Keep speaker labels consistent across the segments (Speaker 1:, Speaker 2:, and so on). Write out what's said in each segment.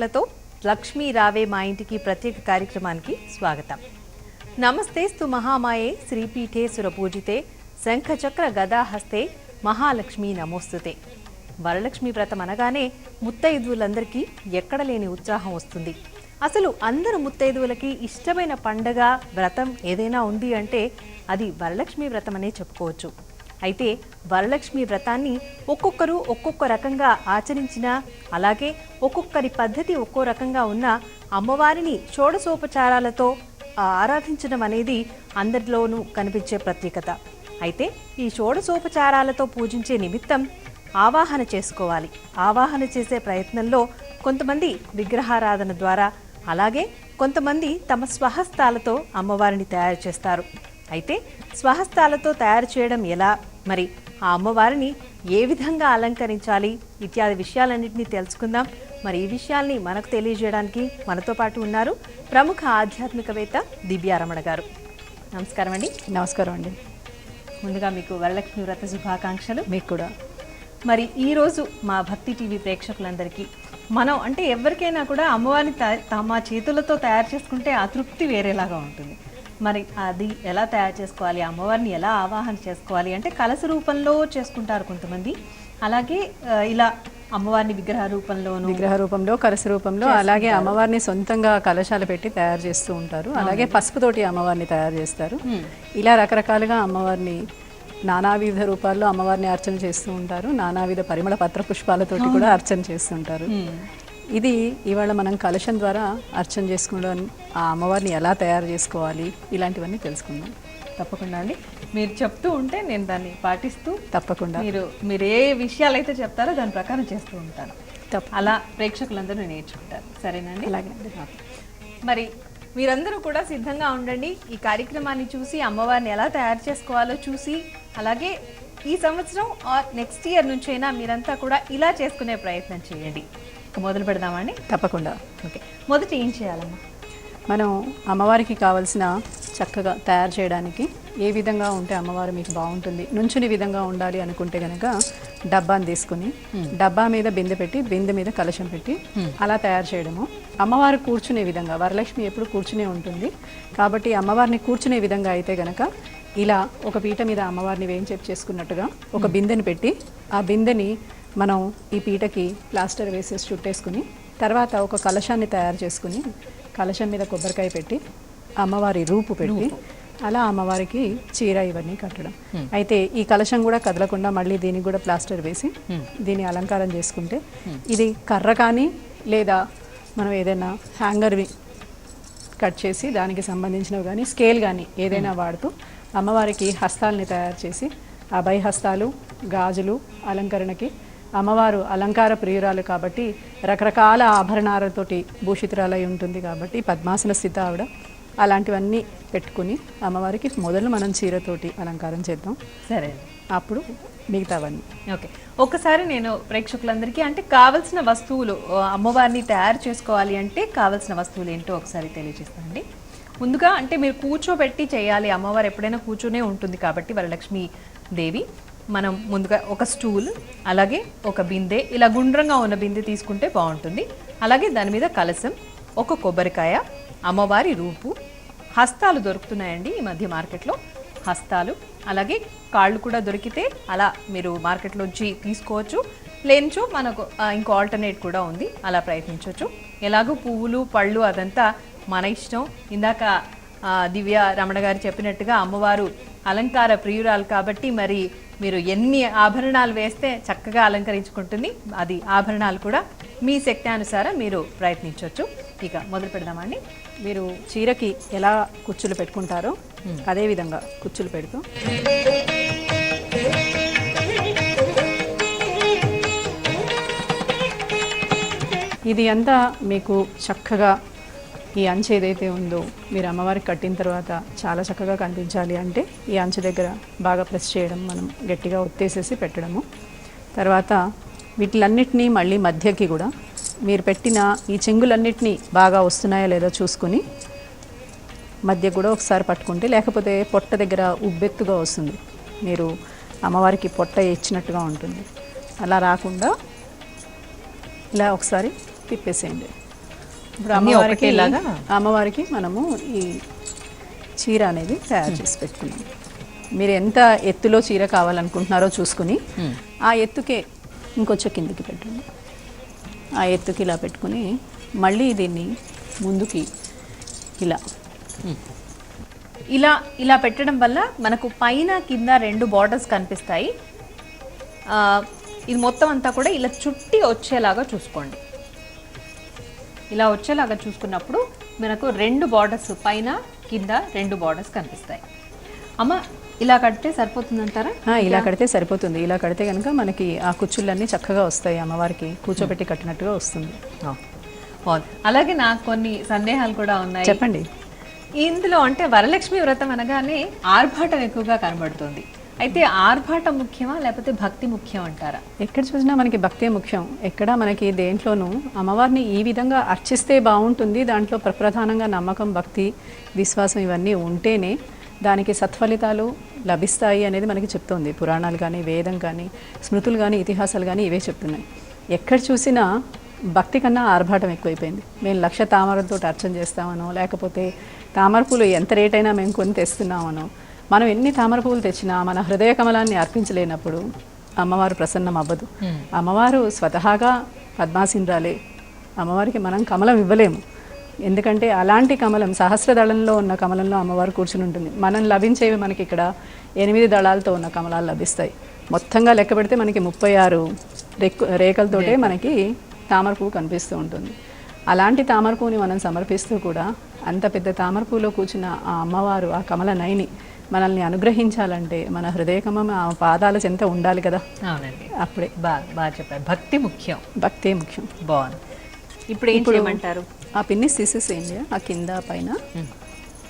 Speaker 1: లతో లక్ష్మీ రావే మా ఇంటికి ప్రత్యేక కార్యక్రమానికి స్వాగతం. నమస్తేస్తు మహామాయే శ్రీపీఠే సురపూజితే శంఖచక్ర గదాహస్తే మహాలక్ష్మి నమోస్తుతే. వరలక్ష్మి వ్రతం అనగానే ముత్తైదువులందరికీ ఎక్కడ లేని ఉత్సాహం వస్తుంది. అసలు అందరు ముత్తైదువులకి ఇష్టమైన పండగ వ్రతం ఏదైనా ఉంది అంటే అది వరలక్ష్మి వ్రతం అనే చెప్పుకోవచ్చు. అయితే వరలక్ష్మి వ్రతాన్ని ఒక్కొక్కరు ఒక్కొక్క రకంగా ఆచరించిన అలాగే ఒక్కొక్కరి పద్ధతి ఒక్కో రకంగా ఉన్న అమ్మవారిని షోడశోపచారాలతో ఆరాధించడం అనేది అందరిలోనూ కనిపించే ప్రత్యేకత. అయితే ఈ షోడశోపచారాలతో పూజించే నిమిత్తం ఆవాహన చేసుకోవాలి. ఆవాహన చేసే ప్రయత్నంలో కొంతమంది విగ్రహారాధన ద్వారా అలాగే కొంతమంది తమ స్వహస్తాలతో అమ్మవారిని తయారు చేస్తారు. అయితే స్వహస్తాలతో తయారు చేయడం ఎలా? మరి ఆ అమ్మవారిని ఏ విధంగా అలంకరించాలి ఇత్యాది విషయాలన్నింటినీ తెలుసుకుందాం. మరి ఈ విషయాల్ని మనకు తెలియజేయడానికి మనతో పాటు ఉన్నారు ప్రముఖ ఆధ్యాత్మికవేత్త దివ్యారమణ గారు. నమస్కారం అండి.
Speaker 2: నమస్కారం అండి.
Speaker 1: ముందుగా మీకు వరలక్ష్మి వ్రత శుభాకాంక్షలు.
Speaker 2: మీకు కూడా.
Speaker 1: మరి ఈరోజు మా భక్తి టీవీ ప్రేక్షకులందరికీ మనం అంటే ఎవరికైనా కూడా అమ్మవారిని త- తమ చేతులతో తయారు చేసుకుంటే ఆ తృప్తి వేరేలాగా ఉంటుంది. మరి అది ఎలా తయారు చేసుకోవాలి అమ్మవారిని ఎలా ఆవాహన చేసుకోవాలి అంటే కలస రూపంలో చేసుకుంటారు కొంతమంది. అలాగే ఇలా అమ్మవారిని విగ్రహ రూపంలోను
Speaker 2: విగ్రహ రూపంలో కలస రూపంలో అలాగే అమ్మవారిని సొంతంగా కలశాలు పెట్టి తయారు చేస్తూ ఉంటారు. అలాగే పసుపుతోటి అమ్మవారిని తయారు చేస్తారు. ఇలా రకరకాలుగా అమ్మవారిని నానావిధ రూపాల్లో అమ్మవారిని అర్చన చేస్తూ ఉంటారు. నానావిధ పరిమళ పత్ర పుష్పాలతోటి కూడా అర్చన చేస్తుంటారు ఇది ఇవాళ మనం కలశం ద్వారా అర్చన చేసుకోవడం ఆ అమ్మవారిని ఎలా తయారు చేసుకోవాలి? ఇలాంటివన్నీ తెలుసుకుందాం.
Speaker 1: తప్పకుండా అండి. మీరు చెప్తూ ఉంటే నేను దాన్ని పాటిస్తూ
Speaker 2: తప్పకుండా.
Speaker 1: మీరు మీరు ఏ విషయాలు అయితే చెప్తారో దాని ప్రకారం చేస్తూ ఉంటాను. అలా ప్రేక్షకులందరూ నేర్చుకుంటారు. సరేనండి?
Speaker 2: అలాగే
Speaker 1: మరి మీరందరూ కూడా సిద్ధంగా ఉండండి. ఈ కార్యక్రమాన్ని చూసి అమ్మవారిని ఎలా తయారు చేసుకోవాలో చూసి అలాగే ఈ సంవత్సరం ఆర్ నెక్స్ట్ ఇయర్ నుంచైనా మీరంతా కూడా ఇలా చేసుకునే ప్రయత్నం చేయండి. మొదలు పెడదామండి
Speaker 2: తప్పకుండా.
Speaker 1: ఓకే. మొదట ఏం చేయాలమ్మా?
Speaker 2: మనం అమ్మవారికి కావలసిన చక్కగా తయారు చేయడానికి ఏ విధంగా ఉంటే అమ్మవారు మీకు బాగుంటుంది నుంచుని విధంగా ఉండాలి అనుకుంటే కనుక డబ్బాని తీసుకుని డబ్బా మీద బిందె పెట్టి బిందె మీద కలశం పెట్టి అలా తయారు చేయడము. అమ్మవారు కూర్చునే విధంగా వరలక్ష్మి ఎప్పుడు కూర్చునే ఉంటుంది. కాబట్టి అమ్మవారిని కూర్చునే విధంగా అయితే గనక ఇలా ఒక పీట మీద అమ్మవారిని వేయించేపు చేసుకున్నట్టుగా ఒక బిందెని పెట్టి ఆ బిందెని మనం ఈ పీటకి ప్లాస్టర్ వేసేసి చుట్టేసుకుని తర్వాత ఒక కలశాన్ని తయారు చేసుకుని కలశం మీద కొబ్బరికాయ పెట్టి అమ్మవారి రూపు పెట్టి అలా అమ్మవారికి చీర ఇవన్నీ కట్టడం. అయితే ఈ కలశం కూడా కదలకుండా మళ్ళీ దీనికి కూడా ప్లాస్టర్ వేసి దీన్ని అలంకారం చేసుకుంటే ఇది కర్ర కానీ లేదా మనం ఏదైనా హ్యాంగర్వి కట్ చేసి దానికి సంబంధించినవి కానీ స్కేల్ కానీ ఏదైనా వాడుతూ అమ్మవారికి హస్తాలని తయారు చేసి అభయ హస్తాలు గాజులు అలంకరణకి అమ్మవారు అలంకార ప్రియురాలు కాబట్టి రకరకాల ఆభరణాలతోటి భూషితురాలై ఉంటుంది కాబట్టి పద్మాసన స్థిత ఆవిడ. అలాంటివన్నీ పెట్టుకుని అమ్మవారికి మొదలు మనం చీరతోటి అలంకారం చేద్దాం.
Speaker 1: సరే.
Speaker 2: అప్పుడు మిగతావన్నీ.
Speaker 1: ఓకే. ఒకసారి నేను ప్రేక్షకులందరికీ అంటే కావలసిన వస్తువులు అమ్మవారిని తయారు చేసుకోవాలి అంటే కావలసిన వస్తువులు ఏంటో ఒకసారి తెలియజేస్తానండి. ముందుగా అంటే మీరు కూర్చోబెట్టి చేయాలి. అమ్మవారు ఎప్పుడైనా కూర్చునే ఉంటుంది కాబట్టి వరలక్ష్మి దేవి మనం ముందుగా ఒక స్టూల్ అలాగే ఒక బిందె ఇలా గుండ్రంగా ఉన్న బిందె తీసుకుంటే బాగుంటుంది. అలాగే దాని మీద కలసం ఒక కొబ్బరికాయ అమ్మవారి రూపు హస్తాలు దొరుకుతున్నాయండి ఈ మధ్య మార్కెట్లో. హస్తాలు అలాగే కాళ్ళు కూడా దొరికితే అలా మీరు మార్కెట్లోంచి తీసుకోవచ్చు. లేనిచో మనకు ఇంకో ఆల్టర్నేట్ కూడా ఉంది అలా ప్రయత్నించవచ్చు. ఎలాగో పువ్వులు పళ్ళు అదంతా మన ఇష్టం. ఇందాక దివ్య రమణ గారు చెప్పినట్టుగా అమ్మవారు అలంకార ప్రియురాలు కాబట్టి మరి మీరు ఎన్ని ఆభరణాలు వేస్తే చక్కగా అలంకరించుకుంటుంది అది ఆభరణాలు కూడా మీ శక్తి అనుసారం మీరు ప్రయత్నించవచ్చు ఇక మొదలు పెడదామండి.
Speaker 2: మీరు చీరకి ఎలా కుచ్చులు పెట్టుకుంటారో అదే విధంగా కుచ్చులు పెడుతూ. ఇది అంతా మీకు చక్కగా ఈ అంచు ఏదైతే ఉందో మీరు అమ్మవారికి కట్టిన తర్వాత చాలా చక్కగా కనిపించాలి అంటే ఈ అంచు దగ్గర బాగా ప్రెస్ చేయడం మనం గట్టిగా ఒత్తేసేసి పెట్టడము. తర్వాత వీటిలన్నిటినీ మళ్ళీ మధ్యకి కూడా మీరు పెట్టిన ఈ చెంగులన్నిటినీ బాగా వస్తున్నాయా లేదో చూసుకుని మధ్య కూడా ఒకసారి పట్టుకుంటే లేకపోతే పొట్ట దగ్గర ఉబ్బెత్తుగా వస్తుంది. మీరు అమ్మవారికి పొట్ట ఇచ్చినట్టుగా ఉంటుంది. అలా రాకుండా ఇలా ఒకసారి తిప్పేసేయండి. ఇప్పుడు అమ్మవారికి
Speaker 1: ఒకటేలాగా?
Speaker 2: అమ్మవారికి మనము ఈ చీర అనేది తయారు చేసి పెట్టుకున్నాం. మీరు ఎంత ఎత్తులో చీర కావాలనుకుంటున్నారో చూసుకుని ఆ ఎత్తుకే ఇంకొంచెం కిందికి పెట్టండి. ఆ ఎత్తుకి ఇలా పెట్టుకుని మళ్ళీ దీన్ని ముందుకి ఇలా.
Speaker 1: ఇలా ఇలా పెట్టడం వల్ల మనకు పైన కింద రెండు బార్డర్స్ కనిపిస్తాయి. ఇది మొత్తం అంతా కూడా ఇలా చుట్టి వచ్చేలాగా చూసుకోండి. ఇలా వచ్చేలాగా చూసుకున్నప్పుడు మనకు రెండు బార్డర్స్ పైన కింద రెండు బార్డర్స్ కనిపిస్తాయి. అమ్మ ఇలా కడితే సరిపోతుందంటారా?
Speaker 2: ఇలా కడితే సరిపోతుంది. ఇలా కడితే కనుక మనకి ఆ కుచ్చుళ్ళన్నీ చక్కగా వస్తాయి అమ్మవారికి. కూర్చోబెట్టి కట్టినట్టుగా వస్తుంది.
Speaker 1: బాగుంది. అలాగే నాకు కొన్ని సందేహాలు కూడా ఉన్నాయి.
Speaker 2: చెప్పండి.
Speaker 1: ఇందులో అంటే వరలక్ష్మి వ్రతం అనగానే ఆర్భాటం ఎక్కువగా కనబడుతుంది. అయితే ఆర్భాటం ముఖ్యమా లేకపోతే భక్తి ముఖ్యం అంటారా?
Speaker 2: ఎక్కడ చూసినా మనకి భక్తే ముఖ్యం. ఎక్కడ మనకి దేంట్లోనూ అమ్మవారిని ఈ విధంగా అర్చిస్తే బాగుంటుంది దాంట్లో ప్రప్రధానంగా నమ్మకం భక్తి విశ్వాసం ఇవన్నీ ఉంటేనే దానికి సత్ఫలితాలు లభిస్తాయి అనేది మనకి చెప్తోంది. పురాణాలు కానీ వేదం కానీ స్మృతులు కానీ ఇతిహాసాలు కానీ ఇవే చెప్తున్నాయి. ఎక్కడ చూసినా భక్తి కన్నా ఆర్భాటం ఎక్కువైపోయింది. మేము లక్ష తామరతో అర్చన చేస్తామనో లేకపోతే తామర పూలు ఎంత రేట్ అయినా మేము కొని తెస్తున్నామనో మనం ఎన్ని తామర పువ్వులు తెచ్చినా మన హృదయ కమలాన్ని అర్పించలేనప్పుడు అమ్మవారు ప్రసన్నం అవ్వదు. అమ్మవారు స్వతహాగా పద్మాసింద్రాలే అమ్మవారికి మనం కమలం ఇవ్వలేము. ఎందుకంటే అలాంటి కమలం సహస్రదళంలో ఉన్న కమలంలో అమ్మవారు కూర్చుని ఉంటుంది. మనం లభించేవి మనకి ఇక్కడ ఎనిమిది దళాలతో ఉన్న కమలాలు లభిస్తాయి. మొత్తంగా లెక్క పెడితే మనకి ముప్పై ఆరు రేకు రేఖలతోటే మనకి తామర పువ్వు కనిపిస్తూ ఉంటుంది. అలాంటి తామర పువ్వుని మనం సమర్పిస్తూ కూడా అంత పెద్ద తామర పువ్వులో కూర్చున్న ఆ అమ్మవారు ఆ కమల నయని మనల్ని అనుగ్రహించాలంటే మన హృదయకమం ఆ పాదాల చెంత ఉండాలి కదా.
Speaker 1: అవునండి.
Speaker 2: అప్పుడే.
Speaker 1: బాగా బాగా చెప్పారు. భక్తి ముఖ్యం.
Speaker 2: భక్తే ముఖ్యం.
Speaker 1: బాగుంది. ఇప్పుడు ఏం చేయమంటారు?
Speaker 2: ఆ పిన్నిస్ తీసేసేయండి ఆ కింద పైన.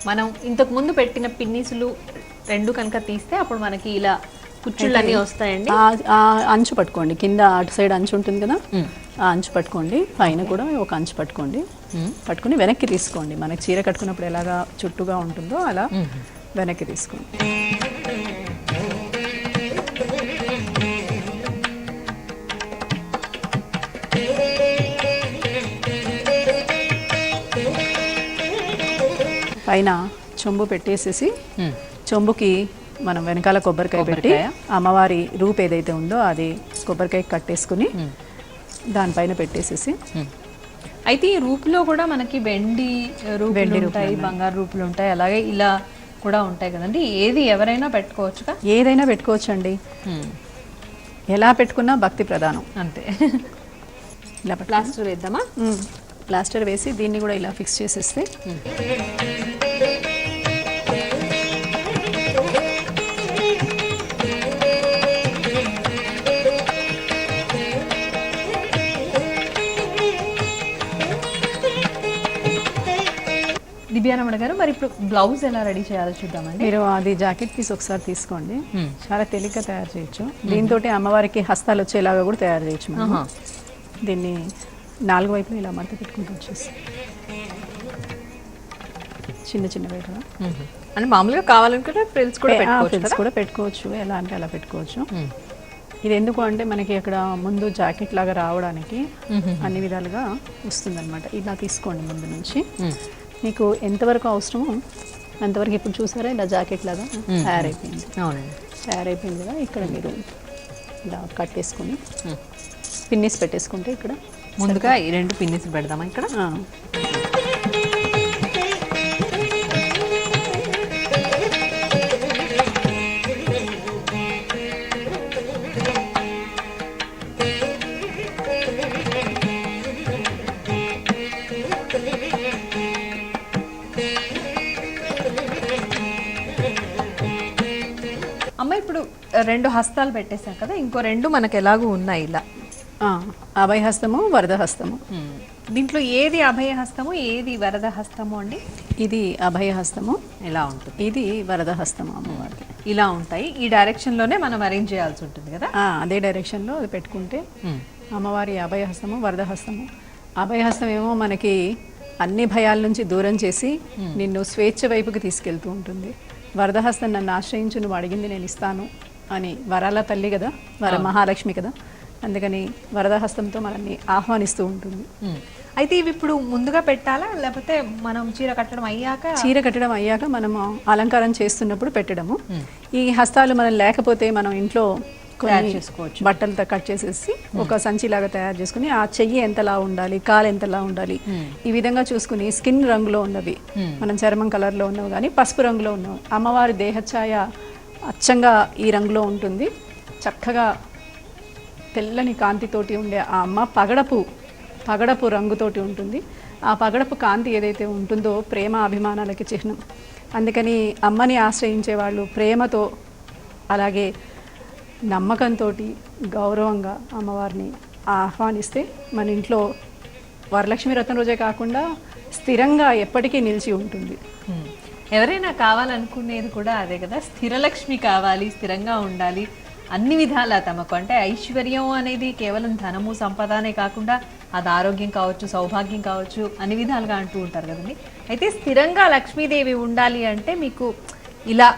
Speaker 1: మనం ఇంతకు ముందు పెట్టిన పిన్నిసులు రెండు కనుక తీస్తే అప్పుడు మనకి ఇలా కుచ్చుళ్ళన్నీ వస్తాయండి?
Speaker 2: ఆ- ఆ అంచు పట్టుకోండి. కింద అటు సైడ్ అంచు ఉంటుంది కదా? ఆ అంచు పట్టుకోండి. పైన కూడా ఒక అంచు పట్టుకోండి. పట్టుకుని వెనక్కి తీసుకోండి. మనకి చీర కట్టుకున్నప్పుడు ఎలాగా చుట్టుగా ఉంటుందో అలా వెనక్కి తీసుకోండి పైన చెంబు పెట్టేసేసి. చెంబుకి మనం వెనకాల కొబ్బరికాయ పెట్టి. అమ్మవారి రూప్ ఏదైతే ఉందో అది కొబ్బరికాయ కట్టేసుకుని దానిపైన పెట్టేసేసి.
Speaker 1: అయితే ఈ రూపులో కూడా మనకి వెండి రూపులు ఉంటాయి బంగారు రూపులు ఉంటాయి అలాగే ఇలా కూడా ఉంటాయి కదండి. ఏది ఎవరైనా పెట్టుకోవచ్చుగా?
Speaker 2: ఏదైనా పెట్టుకోవచ్చండి. ఎలా పెట్టుకున్నా భక్తి ప్రధానం.
Speaker 1: అంతే.
Speaker 2: ఇలా
Speaker 1: ప్లాస్టర్ వేద్దామా?
Speaker 2: ప్లాస్టర్ వేసి దీన్ని కూడా ఇలా ఫిక్స్ చేసేస్తే
Speaker 1: దివ్యారమణ గారు మరి ఇప్పుడు బ్లౌజ్ ఎలా రెడీ చేయాలో చూద్దామండి.
Speaker 2: మీరు అది జాకెట్ పీస్ ఒకసారి తీసుకోండి. చాలా తేలిగ్గా తయారు చేయొచ్చు. దీంతో అమ్మవారికి హస్తాలు వచ్చేలాగా కూడా తయారు చేయొచ్చు మనం. దీన్ని నాలుగు వైపులు ఇలా మడత పెట్టుకుంటూ వచ్చేసి. చిన్న చిన్న వేటగా
Speaker 1: అంటే మామూలుగా కావాలనుకుంటే ఫ్రిల్స్ కూడా పెట్టుకోవచ్చు
Speaker 2: ఫ్రిల్స్ కూడా పెట్టుకోవచ్చు. ఎలా అంటే అలా పెట్టుకోవచ్చు. ఇది ఎందుకు అంటే మనకి అక్కడ ముందు జాకెట్ లాగా రావడానికి అన్ని విధాలుగా వస్తుందన్నమాట. ఇలా తీసుకోండి ముందు నుంచి. మీకు ఎంతవరకు అవసరమో అంతవరకు ఇప్పుడు చూసారా? ఇలా జాకెట్ లాగా తయారైపోయింది.
Speaker 1: అవునండి.
Speaker 2: తయారైపోయింది కదా? ఇక్కడ మీరు ఇలా కట్టేసుకొని పిన్నిస్ పెట్టేసుకుంటే ఇక్కడ
Speaker 1: ముందుగా ఈ రెండు పిన్నిస్ పెడదామా ఇక్కడ? రెండు హస్తాలు పెట్టేశాం కదా ఇంకో రెండు మనకు ఎలాగూ ఉన్నాయి ఇలా.
Speaker 2: అభయహస్తము వరదహస్తము
Speaker 1: దీంట్లో ఏది అభయ హస్తము ఏది వరద హస్తము అండి?
Speaker 2: ఇది అభయహస్తము
Speaker 1: ఇలా ఉంటుంది?
Speaker 2: ఇది వరదహస్తము అమ్మవారికి
Speaker 1: ఇలా ఉంటాయి. ఈ డైరెక్షన్లోనే మనం అరేంజ్ చేయాల్సి ఉంటుంది కదా?
Speaker 2: అదే డైరెక్షన్లో అది పెట్టుకుంటే అమ్మవారి అభయహస్తము వరదహస్తము అభయహస్తం ఏమో మనకి అన్ని భయాల నుంచి దూరం చేసి నిన్ను స్వేచ్ఛ వైపుకి తీసుకెళ్తూ ఉంటుంది. వరదహస్తం నన్ను ఆశ్రయించు నువ్వు అడిగింది నేను ఇస్తాను. అని వరాల తల్లి కదా వర మహాలక్ష్మి కదా. అందుకని వరదహస్తంతో మనల్ని ఆహ్వానిస్తూ ఉంటుంది.
Speaker 1: అయితే ఇవి ఇప్పుడు ముందుగా పెట్టాలా? లేకపోతే మనం చీర కట్టడం అయ్యాక?
Speaker 2: చీర కట్టడం అయ్యాక మనము అలంకారం చేస్తున్నప్పుడు పెట్టడము. ఈ హస్తాలు మనం లేకపోతే మనం ఇంట్లో
Speaker 1: చేసుకోవచ్చు.
Speaker 2: బట్టలతో కట్ చేసేసి ఒక సంచిలాగా తయారు చేసుకుని ఆ చెయ్యి ఎంతలా ఉండాలి కాలు ఎంతలా ఉండాలి ఈ విధంగా చూసుకుని స్కిన్ రంగులో ఉన్నవి. మనం చర్మం కలర్లో ఉన్నవి కానీ పసుపు రంగులో ఉన్నవి. అమ్మవారి దేహఛాయ అచ్చంగా ఈ రంగులో ఉంటుంది. చక్కగా తెల్లని కాంతితోటి ఉండే ఆ అమ్మ పగడపు పగడపు రంగుతోటి ఉంటుంది. ఆ పగడపు కాంతి ఏదైతే ఉంటుందో ప్రేమ అభిమానాలకి చిహ్నం. అందుకని అమ్మని ఆశ్రయించే వాళ్ళు ప్రేమతో అలాగే నమ్మకంతో గౌరవంగా అమ్మవారిని ఆహ్వానిస్తే మన ఇంట్లో వరలక్ష్మి రత్నం రోజే కాకుండా స్థిరంగా ఎప్పటికీ నిలిచి ఉంటుంది.
Speaker 1: ఎవరైనా కావాలనుకునేది కూడా అదే కదా. స్థిరలక్ష్మి కావాలి స్థిరంగా ఉండాలి. అన్ని విధాలా తమకు. అంటే ఐశ్వర్యం అనేది కేవలం ధనము సంపదనే కాకుండా అది ఆరోగ్యం కావచ్చు సౌభాగ్యం కావచ్చు అన్ని విధాలుగా అంటూ ఉంటారు కదండి. అయితే స్థిరంగా లక్ష్మీదేవి ఉండాలి అంటే మీకు ఇలా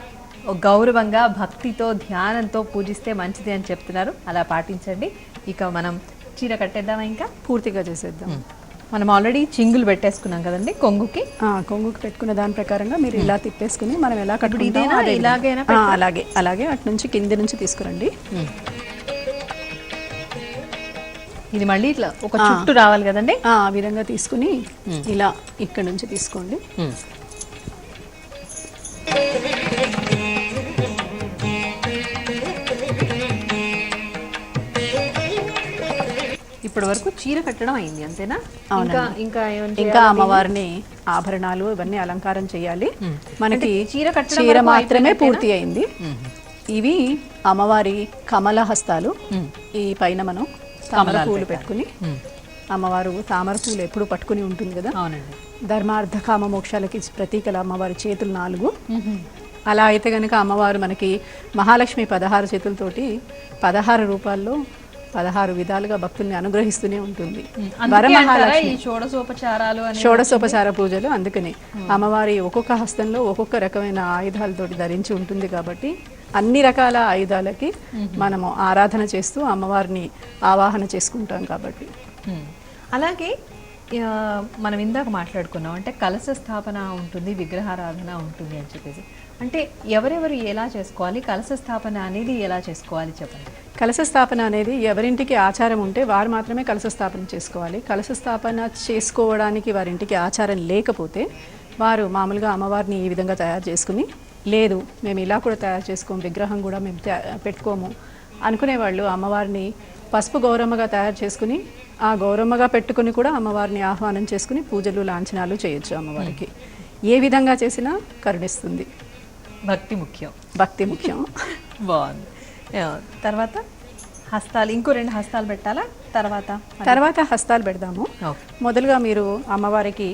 Speaker 1: గౌరవంగా భక్తితో ధ్యానంతో పూజిస్తే మంచిది అని చెప్తున్నారు. అలా పాటించండి. ఇక మనం చీర కట్టేద్దామా ఇంకా?
Speaker 2: పూర్తిగా చేసేద్దాం.
Speaker 1: మనం ఆల్రెడీ చింగులు పెట్టేసుకున్నాం కదండి కొంగుకి.
Speaker 2: ఆ, కొంగుకి పెట్టుకున్న దాని ప్రకారంగా మీరు ఇలా తిప్పేసుకుని మనం ఎలా? కట్టుకుంటామో.
Speaker 1: ఇలాగేనా
Speaker 2: అలాగే అలాగే అటు నుంచి కింది నుంచి తీసుకురండి.
Speaker 1: ఇది మళ్ళీ ఇట్లా ఒక చుట్టూ రావాలి కదండి?
Speaker 2: ఆ విధంగా తీసుకుని ఇలా ఇక్కడ నుంచి తీసుకోండి.
Speaker 1: ఇప్పటి వరకు చీర కట్టడం అయింది అంతేనా? ఇంకా ఇంకా
Speaker 2: ఇంకా అమ్మవారిని ఆభరణాలు ఇవన్నీ అలంకారం చేయాలి. మనకి
Speaker 1: చీర కట్టడం
Speaker 2: చీర మాత్రమే? పూర్తి అయింది. ఇవి అమ్మవారి కమల హస్తాలు. ఈ పైన మనం తామర పూలు పెట్టుకుని అమ్మవారు తామర పూలు ఎప్పుడు పట్టుకుని ఉంటుంది కదా? ధర్మార్థ కామ మోక్షాలకి ప్రతీకల అమ్మవారి చేతులు నాలుగు. అలా అయితే గనుక అమ్మవారు మనకి మహాలక్ష్మి పదహారు చేతులతోటి పదహారు రూపాల్లో పదహారు విధాలుగా భక్తుల్ని అనుగ్రహిస్తూనే ఉంటుంది. షోడశోపచార పూజలు అందుకని. అమ్మవారి ఒక్కొక్క హస్తంలో ఒక్కొక్క రకమైన ఆయుధాలతోటి ధరించి ఉంటుంది కాబట్టి అన్ని రకాల ఆయుధాలకి మనము ఆరాధన చేస్తూ అమ్మవారిని ఆవాహన చేసుకుంటాం కాబట్టి.
Speaker 1: అలాగే మనం ఇందాక మాట్లాడుకున్నాం అంటే కలశ స్థాపన ఉంటుంది విగ్రహారాధన ఉంటుంది అని చెప్పేసి. అంటే ఎవరెవరు ఎలా చేసుకోవాలి? కలశ స్థాపన అనేది ఎలా చేసుకోవాలి చెప్పండి.
Speaker 2: కలశ స్థాపన అనేది ఎవరింటికి ఆచారం ఉంటే వారు మాత్రమే కలశ స్థాపన చేసుకోవాలి. కలశ స్థాపన చేసుకోవడానికి వారింటికి ఆచారం లేకపోతే వారు మామూలుగా అమ్మవారిని ఈ విధంగా తయారు చేసుకుని లేదు మేము ఇలా కూడా తయారు చేసుకోము విగ్రహం కూడా మేము పెట్టుకోము అనుకునేవాళ్ళు అమ్మవారిని పసుపు గౌరమ్మగా తయారు చేసుకుని ఆ గౌరమ్మగా పెట్టుకుని కూడా అమ్మవారిని ఆహ్వానం చేసుకుని పూజలు లాంఛనాలు చేయొచ్చు అమ్మవారికి. ఏ విధంగా చేసినా కరుణిస్తుంది.
Speaker 1: భక్తి ముఖ్యం.
Speaker 2: భక్తి ముఖ్యం.
Speaker 1: బాగుంది. ఆ, తర్వాత? హస్తాలు ఇంకో రెండు హస్తాలు పెట్టాలా? తర్వాత
Speaker 2: తర్వాత హస్తాలు పెడదాము. మొదలుగా మీరు అమ్మవారికి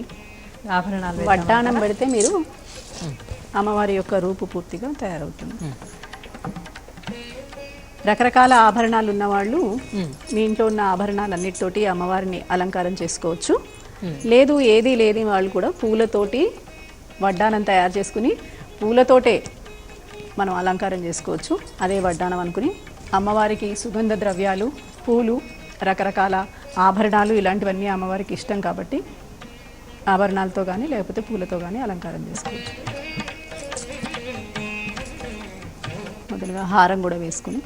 Speaker 1: ఆభరణాలు?
Speaker 2: వడ్డానం పెడితే మీరు అమ్మవారి యొక్క రూపు పూర్తిగా తయారవుతుంది. రకరకాల ఆభరణాలు ఉన్నవాళ్ళు మీ ఇంట్లో ఉన్న ఆభరణాలన్నిటితోటి అమ్మవారిని అలంకారం చేసుకోవచ్చు. లేదు ఏది లేని వాళ్ళు కూడా పూలతోటి వడ్డానం తయారు చేసుకుని పూలతోటే మనం అలంకారం చేసుకోవచ్చు. అదే వడ్డానం అనుకుని అమ్మవారికి సుగంధ ద్రవ్యాలు పూలు రకరకాల ఆభరణాలు ఇలాంటివన్నీ అమ్మవారికి ఇష్టం కాబట్టి ఆభరణాలతో కానీ లేకపోతే పూలతో కానీ అలంకారం చేసుకోవచ్చు. మొదలుగా హారం కూడా వేసుకుని.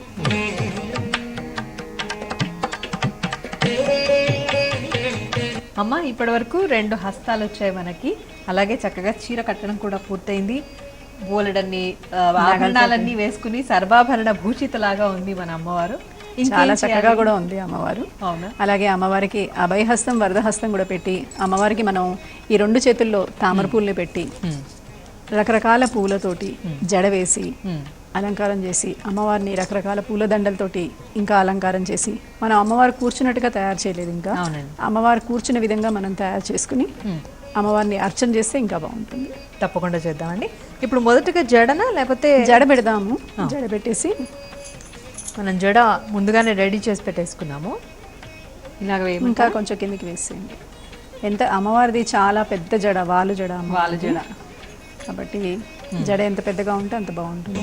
Speaker 1: అమ్మ ఇప్పటి వరకు రెండు హస్తాలు వచ్చాయి మనకి. అలాగే చక్కగా చీర కట్టడం కూడా పూర్తయింది. బోలెడన్ని ఆభరణాలన్నీ వేసుకుని సర్వాభరణ భూషితలాగా ఉంది మన అమ్మవారు.
Speaker 2: చాలా చక్కగా? కూడా ఉంది అమ్మవారు. అలాగే అమ్మవారికి అభయహస్తం వరదహస్తం కూడా పెట్టి అమ్మవారికి మనం ఈ రెండు చేతుల్లో తామర పూల్ని పెట్టి రకరకాల పూలతోటి జడ వేసి అలంకారం చేసి అమ్మవారిని రకరకాల పూలదండలతోటి ఇంకా అలంకారం చేసి మనం అమ్మవారు కూర్చున్నట్టుగా తయారు చేయలేదు ఇంకా. అమ్మవారు కూర్చున్న విధంగా మనం తయారు చేసుకుని అమ్మవారిని అర్చన చేస్తే ఇంకా బాగుంటుంది.
Speaker 1: తప్పకుండా చేద్దామండి. ఇప్పుడు మొదటగా జడనా లేకపోతే
Speaker 2: జడ పెడదాము. జడ పెట్టేసి
Speaker 1: మనం జడ ముందుగానే రెడీ చేసి పెట్టేసుకున్నాము ఇలాగ?
Speaker 2: ఇంకా కొంచెం కిందికి వేసేయండి. ఎంత అమ్మవారిది చాలా పెద్ద జడ వాలు జడ
Speaker 1: వాలు జడ.
Speaker 2: కాబట్టి జడ ఎంత పెద్దగా ఉంటే అంత బాగుంటుంది.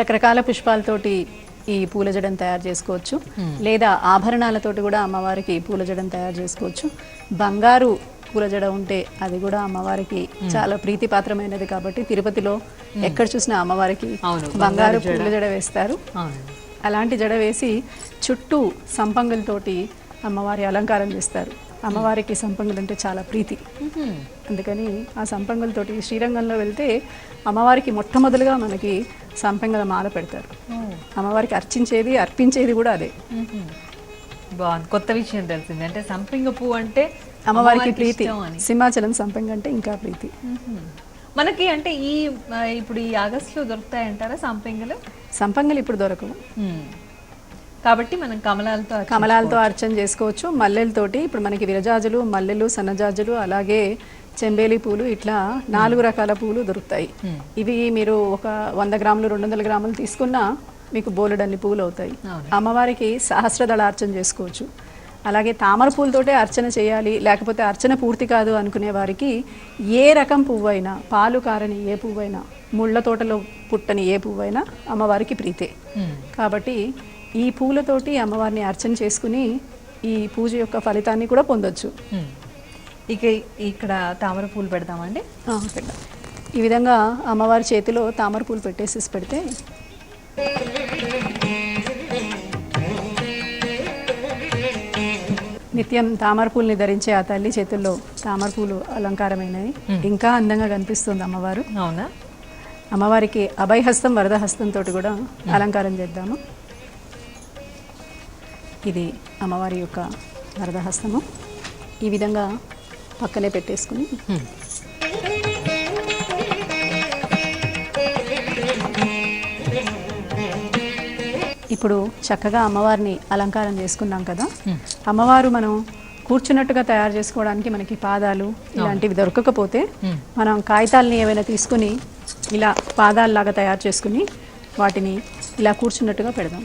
Speaker 2: రకరకాల పుష్పాలతోటి ఈ పూల జడను తయారు చేసుకోవచ్చు. లేదా ఆభరణాలతోటి కూడా అమ్మవారికి పూల జడను తయారు చేసుకోవచ్చు. బంగారు పూల జడ ఉంటే అది కూడా అమ్మవారికి చాలా ప్రీతిపాత్రమైనది కాబట్టి తిరుపతిలో ఎక్కడ చూసినా అమ్మవారికి బంగారు పూల జడ వేస్తారు. అలాంటి జడ వేసి చుట్టూ సంపంగులతోటి అమ్మవారి అలంకారం చేస్తారు. అమ్మవారికి సంపంగులు అంటే చాలా ప్రీతి. అందుకని ఆ సంపంగులతోటి శ్రీరంగంలో వెళ్తే అమ్మవారికి మొట్టమొదలుగా మనకి సంపంగుల మాల పెడతారు. అమ్మవారికి అర్చించేది అర్పించేది కూడా అదే.
Speaker 1: బాగుంది. కొత్త విషయం తెలిసింది. అంటే సంపింగ పువ్వు అంటే
Speaker 2: అమ్మవారికి ప్రీతి. సింహాచలం సంపంగ అంటే ఇంకా ప్రీతి.
Speaker 1: మనకి అంటే ఈ ఇప్పుడు ఈ ఆగస్టులో దొరుకుతాయంటారా సంపింగలు?
Speaker 2: సంపంగలు ఇప్పుడు దొరకవు.
Speaker 1: కాబట్టి మనం కమలాలతో
Speaker 2: కమలాలతో అర్చన చేసుకోవచ్చు. మల్లెలతోటి ఇప్పుడు మనకి విరజాజులు మల్లెలు సన్నజాజులు అలాగే చెంబేలి పూలు ఇట్లా నాలుగు రకాల పూలు దొరుకుతాయి. ఇవి మీరు ఒక వంద గ్రాములు రెండు వందల గ్రాములు తీసుకున్నా మీకు బోలెడన్ని పూలు అవుతాయి. అమ్మవారికి సహస్రదళ అర్చన చేసుకోవచ్చు అలాగే తామర పూలతోటే అర్చన చేయాలి లేకపోతే అర్చన పూర్తి కాదు అనుకునే వారికి ఏ రకం పువ్వైనా పాలు కారని ఏ పువ్వైనా ముళ్ళ తోటలో పుట్టని ఏ పువ్వైనా అమ్మవారికి ప్రీతే. కాబట్టి ఈ పూలతోటి అమ్మవారిని అర్చన చేసుకుని ఈ పూజ యొక్క ఫలితాన్ని కూడా పొందొచ్చు.
Speaker 1: ఇక ఇక్కడ తామర పూలు పెడదామండి.
Speaker 2: ఈ విధంగా అమ్మవారి చేతిలో తామర పూలు పెట్టేసి పెడితే నిత్యం తామర పూలని ధరించే ఆ తల్లి చేతుల్లో తామర పూలు అలంకారమైనవి ఇంకా అందంగా కనిపిస్తుంది అమ్మవారు.
Speaker 1: అవునా?
Speaker 2: అమ్మవారికి అభయహస్తం వరదహస్తంతో కూడా అలంకారం చేద్దాము. ఇది అమ్మవారి యొక్క వరదహస్తము. ఈ విధంగా పక్కనే పెట్టేసుకుని ఇప్పుడు చక్కగా అమ్మవారిని అలంకారం చేసుకున్నాం కదా. అమ్మవారు మనం కూర్చున్నట్టుగా తయారు చేసుకోవడానికి మనకి పాదాలు ఇలాంటివి దొరకకపోతే మనం కాగితాలని ఏమైనా తీసుకుని ఇలా పాదాల్లాగా తయారు చేసుకుని వాటిని ఇలా కూర్చున్నట్టుగా పెడదాం.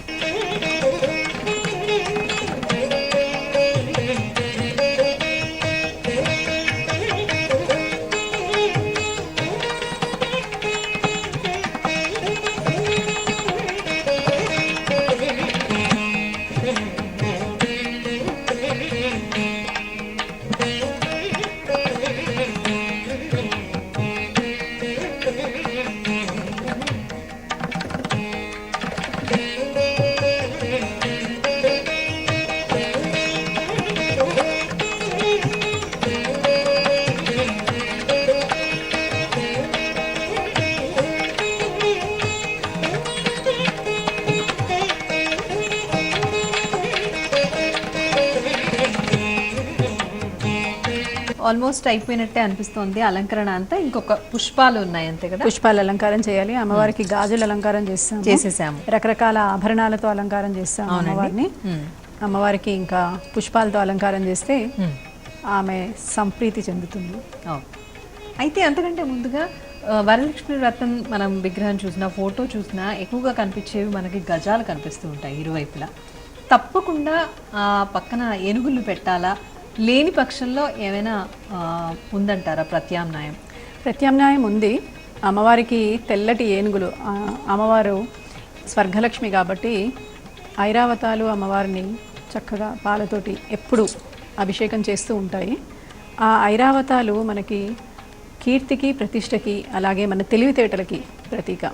Speaker 1: ఆల్మోస్ట్ అయిపోయినట్టే అనిపిస్తోంది అలంకరణ అంతా. ఇంకొక పుష్పాలు ఉన్నాయి అంతే కదా?
Speaker 2: పుష్పాలు అలంకారం చేయాలి. అమ్మవారికి గాజులు అలంకారం చేస్తాం
Speaker 1: చేసేసాము.
Speaker 2: రకరకాల ఆభరణాలతో అలంకారం చేస్తాం అమ్మవారిని.
Speaker 1: మ్మ్.
Speaker 2: అమ్మవారికి ఇంకా పుష్పాలతో అలంకారం చేస్తే
Speaker 1: మ్మ్.
Speaker 2: ఆమె సంప్రీతి చెందుతుంది.
Speaker 1: అయితే అంతకంటే ముందుగా వరలక్ష్మి వ్రతం మనం విగ్రహం చూసినా ఫోటో చూసినా ఎక్కువగా కనిపించేవి మనకి గజాలు కనిపిస్తూ ఉంటాయి ఇరువైపులా. తప్పకుండా ఆ పక్కన ఏనుగులు పెట్టాలా? లేని పక్షంలో ఏమైనా ఉందంటారా ప్రత్యామ్నాయం?
Speaker 2: ప్రత్యామ్నాయం ఉంది. అమ్మవారికి తెల్లటి ఏనుగులు అమ్మవారు స్వర్గలక్ష్మి కాబట్టి ఐరావతాలు అమ్మవారిని చక్కగా పాలతోటి ఎప్పుడు అభిషేకం చేస్తూ ఉంటాయి. ఆ ఐరావతాలు మనకి కీర్తికి ప్రతిష్టకి అలాగే మన తెలివితేటలకి ప్రతీక.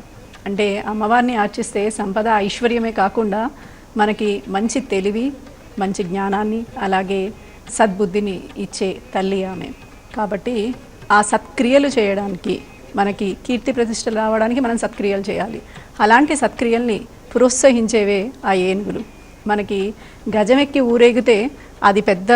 Speaker 2: అంటే అమ్మవారిని ఆర్చిస్తే సంపద ఐశ్వర్యమే కాకుండా మనకి మంచి తెలివి మంచి జ్ఞానాన్ని అలాగే సద్బుద్ధిని ఇచ్చే తల్లి ఆమె. కాబట్టి ఆ సత్క్రియలు చేయడానికి మనకి కీర్తి ప్రతిష్టలు రావడానికి మనం సత్క్రియలు చేయాలి. అలాంటి సత్క్రియల్ని ప్రోత్సహించేవే ఆ ఏనుగులు. మనకి గజమెక్కి ఊరేగితే అది పెద్ద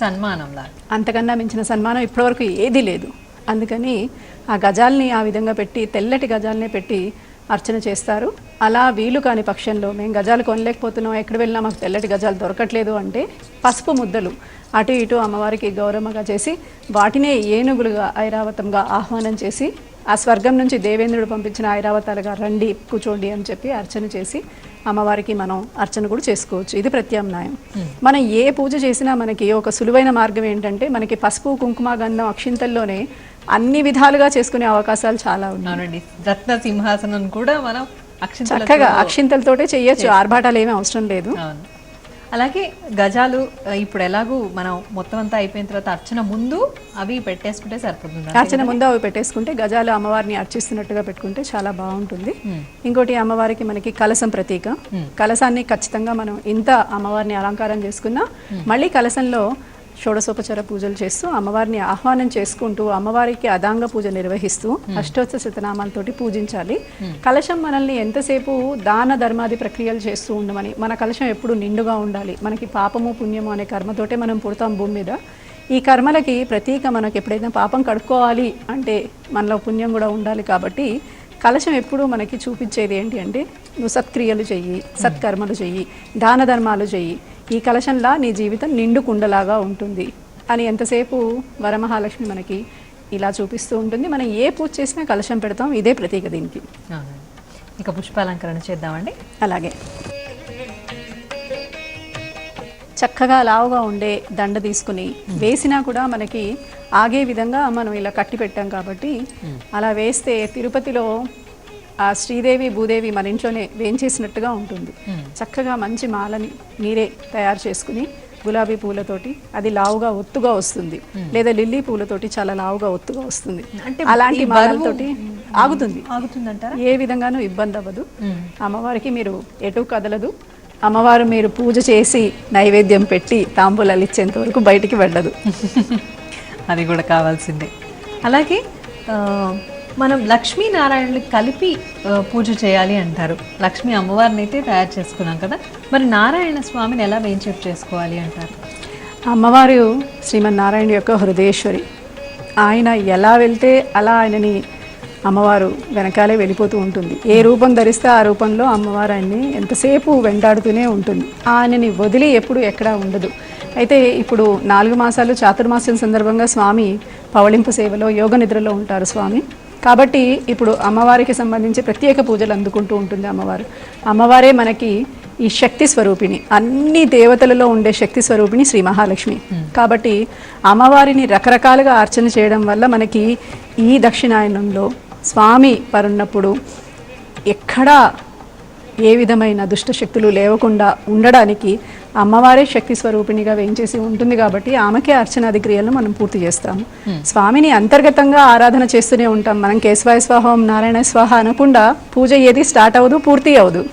Speaker 1: సన్మానం
Speaker 2: అంతకన్నా మించిన సన్మానం ఇప్పటివరకు ఏదీ లేదు. అందుకని ఆ గజాల్ని ఆ విధంగా పెట్టి తెల్లటి గజాలనే పెట్టి అర్చన చేస్తారు. అలా వీలు కాని పక్షంలో మేము గజాలు కొనలేకపోతున్నాం. ఎక్కడ వెళ్ళినా మాకు తెల్లటి గజాలు దొరకట్లేదు అంటే పసుపు ముద్దలు అటు ఇటు అమ్మవారికి గౌరమ్మగా చేసి వాటినే ఏనుగులుగా ఐరావతంగా ఆహ్వానం చేసి ఆ స్వర్గం నుంచి దేవేంద్రుడు పంపించిన ఐరావతాలుగా రండి కూర్చోండి అని చెప్పి అర్చన చేసి అమ్మవారికి మనం అర్చన కూడా చేసుకోవచ్చు. ఇది ప్రత్యామ్నాయం. మనం ఏ పూజ చేసినా మనకి ఒక సులువైన మార్గం ఏంటంటే మనకి పసుపు కుంకుమ గంధం అక్షింతల్లోనే అన్ని విధాలుగా చేసుకునే అవకాశాలు చాలా ఉన్నాయి.
Speaker 1: అవునండి. రత్న సింహాసనం కూడా మనం అక్షింతలతో
Speaker 2: చక్కగా అక్షింతలతోటే చెయ్యొచ్చు ఆర్భాటాలు ఏమీ అవసరం లేదు.
Speaker 1: అలాగే గజాలు ఇప్పుడు ఎలాగూ మనం మొత్తం అంతా అయిపోయిన తర్వాత అర్చన ముందు అవి పెట్టేసుకుంటే సరిపోతుంది
Speaker 2: అర్చన ముందు అవి పెట్టేసుకుంటే గజాలు అమ్మవారిని అర్చిస్తున్నట్టుగా పెట్టుకుంటే చాలా బాగుంటుంది. ఇంకోటి అమ్మవారికి మనకి కలసం ప్రతీక. కలసాన్ని ఖచ్చితంగా మనం ఇంత అమ్మవారిని అలంకారం చేసుకున్నా మళ్ళీ కలసంలో షోడసోపచార పూజలు చేస్తూ అమ్మవారిని ఆహ్వానం చేసుకుంటూ అమ్మవారికి అదాంగ పూజ నిర్వహిస్తూ అష్టోత్తర శతనామాలతోటి పూజించాలి. కలశం మనల్ని ఎంతసేపు దాన ధర్మాది ప్రక్రియలు చేస్తూ ఉండమని మన కలశం ఎప్పుడు నిండుగా ఉండాలి. మనకి పాపము పుణ్యము అనే కర్మతోటే మనం పుడతాం భూమి మీద. ఈ కర్మలకి ప్రతీక మనకు ఎప్పుడైనా పాపం కడుక్కోవాలి అంటే మనలో పుణ్యం కూడా ఉండాలి కాబట్టి కలశం ఎప్పుడూ మనకి చూపించేది ఏంటి అంటే నువ్వు సత్క్రియలు చెయ్యి సత్కర్మలు చెయ్యి దాన ధర్మాలు చెయ్యి. ఈ కలశంలా నీ జీవితం నిండు కుండలాగా ఉంటుంది. అని ఎంతసేపు వరమహాలక్ష్మి మనకి ఇలా చూపిస్తూ ఉంటుంది. మనం ఏ పూజ చేసినా కలశం పెడతాం. ఇదే ప్రతీక దీనికి.
Speaker 1: ఇక పుష్పాలంకరణ చేద్దామండి.
Speaker 2: అలాగే. చక్కగా లావుగా ఉండే దండ తీసుకుని వేసినా కూడా మనకి ఆగే విధంగా మనం ఇలా కట్టి పెట్టాం కాబట్టి అలా వేస్తే తిరుపతిలో ఆ శ్రీదేవి భూదేవి మన ఇంట్లోనే వేంచేసినట్టుగా ఉంటుంది. చక్కగా మంచి మాలని మీరే తయారు చేసుకుని గులాబీ పూలతోటి అది లావుగా ఒత్తుగా వస్తుంది. లేదా లిల్లీ పూలతోటి చాలా లావుగా ఒత్తుగా వస్తుంది.
Speaker 1: అంటే
Speaker 2: అలాంటి మాలలతోటి ఆగుతుంది. ఏ విధంగానూ ఇబ్బంది అవ్వదు. అమ్మవారికి మీరు ఎటు కదలదు. అమ్మవారు మీరు పూజ చేసి నైవేద్యం పెట్టి తాంబూలాలు ఇచ్చేంత వరకు బయటికి వెళ్ళదు.
Speaker 1: అది కూడా కావాల్సిందే. అలాగే మనం లక్ష్మీనారాయణులు కలిపి పూజ చేయాలి అంటారు. లక్ష్మీ అమ్మవారిని అయితే తయారు చేసుకున్నాం కదా. మరి నారాయణ స్వామిని ఎలా వేంచేపు చేసుకోవాలి అంటారు?
Speaker 2: అమ్మవారు శ్రీమన్నారాయణ యొక్క హృదయేశ్వరి. ఆయన ఎలా వెళ్తే అలా ఆయనని అమ్మవారు వెనకాలే వెళ్ళిపోతూ ఉంటుంది. ఏ రూపం ధరిస్తే ఆ రూపంలో అమ్మవారు ఆయన్ని ఎంతసేపు వెంటాడుతూనే ఉంటుంది. ఆయనని వదిలి ఎప్పుడు ఎక్కడా ఉండదు. అయితే ఇప్పుడు నాలుగు మాసాలు చాతుర్మాస్యం సందర్భంగా స్వామి పవళింపు సేవలో యోగ నిద్రలో ఉంటారు స్వామి. కాబట్టి ఇప్పుడు అమ్మవారికి సంబంధించి ప్రత్యేక పూజలు అందుకుంటూ ఉంటుంది అమ్మవారు. అమ్మవారే మనకి ఈ శక్తి స్వరూపిణి. అన్ని దేవతలలో ఉండే శక్తి స్వరూపిణి శ్రీ మహాలక్ష్మి. కాబట్టి అమ్మవారిని రకరకాలుగా అర్చన చేయడం వల్ల మనకి ఈ దక్షిణాయనంలో స్వామి పరున్నప్పుడు ఎక్కడా ఏ విధమైన దుష్ట శక్తులు లేవకుండా ఉండడానికి అమ్మవారే శక్తి స్వరూపిణిగా వేయించేసి ఉంటుంది కాబట్టి ఆమెకే అర్చనాది క్రియలను మనం పూర్తి చేస్తాము. స్వామిని అంతర్గతంగా ఆరాధన చేస్తూనే ఉంటాం. మనం కేశవాయ స్వాహ ఓం నారాయణ స్వాహ అనకుండా పూజ ఏది స్టార్ట్ అవ్వదు పూర్తి అవ్వదు.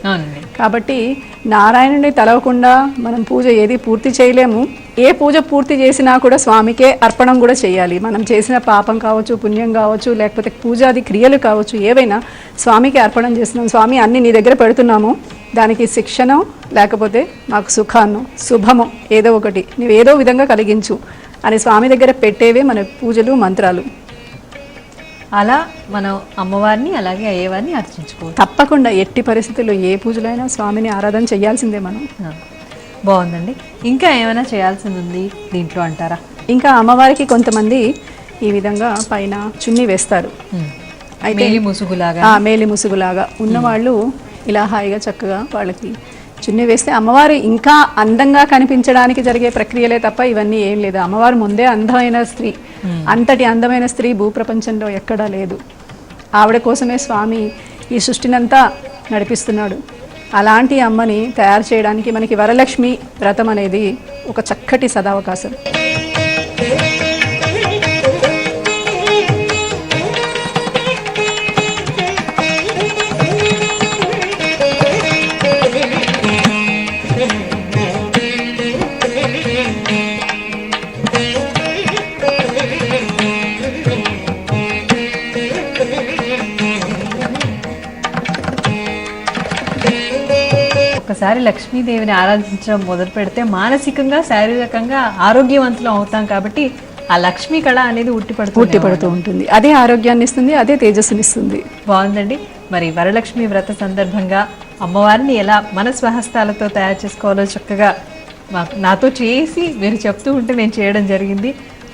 Speaker 2: కాబట్టి నారాయణుని తలవకుండా మనం పూజ ఏది పూర్తి చేయలేము. ఏ పూజ పూర్తి చేసినా కూడా స్వామికే అర్పణం కూడా చేయాలి. మనం చేసిన పాపం కావచ్చు పుణ్యం కావచ్చు లేకపోతే పూజాది క్రియలు కావచ్చు ఏవైనా స్వామికి అర్పణం చేస్తున్నాం. స్వామి అన్ని నీ దగ్గర పెడుతున్నాము. దానికి శిక్షణం లేకపోతే మాకు సుఖాన్ని శుభము ఏదో ఒకటి. నువ్వు ఏదో విధంగా కలిగించు అని స్వామి దగ్గర పెట్టేవే మన పూజలు మంత్రాలు.
Speaker 1: అలా మనం అమ్మవారిని అలాగే అయ్యేవారిని అర్చించుకోవచ్చు.
Speaker 2: తప్పకుండా ఎట్టి పరిస్థితుల్లో ఏ పూజలైనా స్వామిని ఆరాధన చేయాల్సిందే మనం.
Speaker 1: బాగుందండి. ఇంకా ఏమైనా చేయాల్సింది ఉంది దీంట్లో అంటారా?
Speaker 2: ఇంకా అమ్మవారికి కొంతమంది ఈ విధంగా పైన చున్నీ వేస్తారు. అయితే
Speaker 1: మేలి ముసుగులాగా
Speaker 2: మేలి ముసుగులాగా ఉన్నవాళ్ళు ఇలా హాయిగా చక్కగా వాళ్ళకి చున్నీ వేస్తే అమ్మవారు ఇంకా అందంగా కనిపించడానికి జరిగే ప్రక్రియలే తప్ప ఇవన్నీ ఏం లేదు. అమ్మవారు ముందే అందమైన స్త్రీ. అంతటి అందమైన స్త్రీ భూప్రపంచంలో ఎక్కడా లేదు. ఆవిడ కోసమే స్వామి ఈ సృష్టినంతా నడిపిస్తున్నాడు. అలాంటి అమ్మని తయారు చేయడానికి మనకి వరలక్ష్మి వ్రతం అనేది ఒక చక్కటి సదావకాశం.
Speaker 1: ఒకసారి లక్ష్మీదేవిని ఆరాధించడం మొదలు పెడితే మానసికంగా శారీరకంగా ఆరోగ్యవంతులం అవుతాం కాబట్టి ఆ లక్ష్మీ కళ అనేది ఉట్టిపడుతుంది
Speaker 2: పూర్తి పడుతూ ఉంటుంది. అదే ఆరోగ్యాన్ని ఇస్తుంది అదే తేజస్సునిస్తుంది
Speaker 1: బాగుందండి. మరి వరలక్ష్మి వ్రత సందర్భంగా అమ్మవారిని ఎలా మన స్వహస్తాలతో తయారు చేసుకోవాలో చక్కగా మాకు నాతో చేసి మీరు చెప్తూ ఉంటే నేను చేయడం జరిగింది.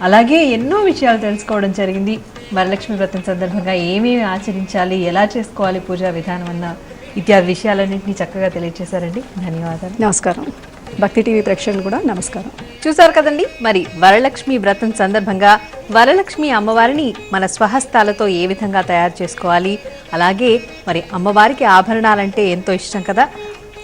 Speaker 1: అలాగే ఎన్నో విషయాలు తెలుసుకోవడం జరిగింది. వరలక్ష్మి వ్రతం సందర్భంగా ఏమేమి ఆచరించాలి ఎలా చేసుకోవాలి పూజా విధానం అన్న ఇత్యాది విషయాలన్నింటినీ చక్కగా తెలియజేశారండి ధన్యవాదాలు.
Speaker 2: నమస్కారం. భక్తి టీవీ ప్రేక్షకులు కూడా నమస్కారం.
Speaker 1: చూసారు కదండి? మరి వరలక్ష్మి వ్రతం సందర్భంగా వరలక్ష్మి అమ్మవారిని మన స్వహస్తాలతో ఏ విధంగా తయారు చేసుకోవాలి? అలాగే మరి అమ్మవారికి ఆభరణాలంటే ఎంతో ఇష్టం కదా?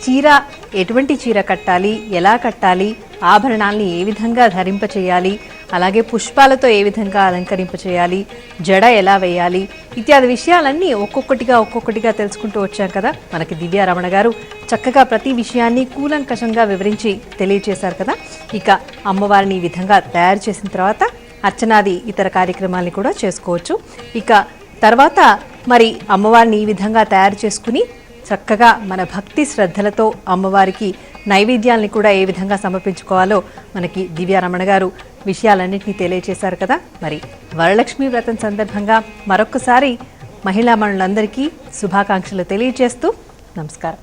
Speaker 1: చీర ఎటువంటి చీర కట్టాలి? ఎలా కట్టాలి? ఆభరణాల్ని ఏ విధంగా ధరింప చేయాలి అలాగే పుష్పాలతో ఏ విధంగా అలంకరింప చేయాలి జడ ఎలా వేయాలి ఇత్యాది విషయాలన్నీ ఒక్కొక్కటిగా ఒక్కొక్కటిగా తెలుసుకుంటూ వచ్చాం కదా. మనకి దివ్యారమణ గారు చక్కగా ప్రతి విషయాన్ని కూలంకషంగా వివరించి తెలియజేశారు కదా. ఇక అమ్మవారిని ఈ విధంగా తయారు చేసిన తర్వాత అర్చనాది ఇతర కార్యక్రమాల్ని కూడా చేసుకోవచ్చు. ఇక తర్వాత మరి అమ్మవారిని ఈ విధంగా తయారు చేసుకుని చక్కగా మన భక్తి శ్రద్ధలతో అమ్మవారికి నైవేద్యాలని కూడా ఏ విధంగా సమర్పించుకోవాలో మనకి దివ్యారమణ గారు విషయాలన్నింటినీ తెలియజేశారు కదా. మరి వరలక్ష్మి వ్రతం సందర్భంగా మరొక్కసారి మహిళా మనులందరికీ శుభాకాంక్షలు తెలియజేస్తూ నమస్కారం.